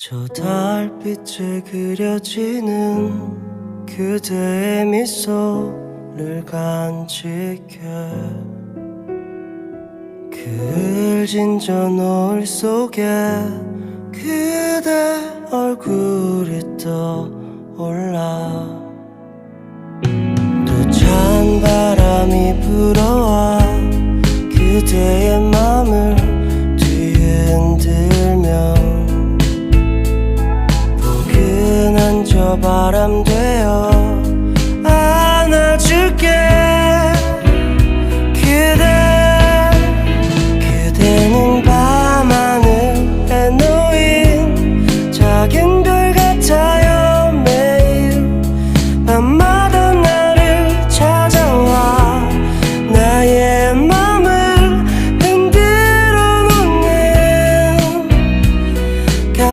저 달빛에 그려지는 그대의 미소를 간직해 그 을진 저 노을 속에 그대 얼굴이 떠올라 바람 되어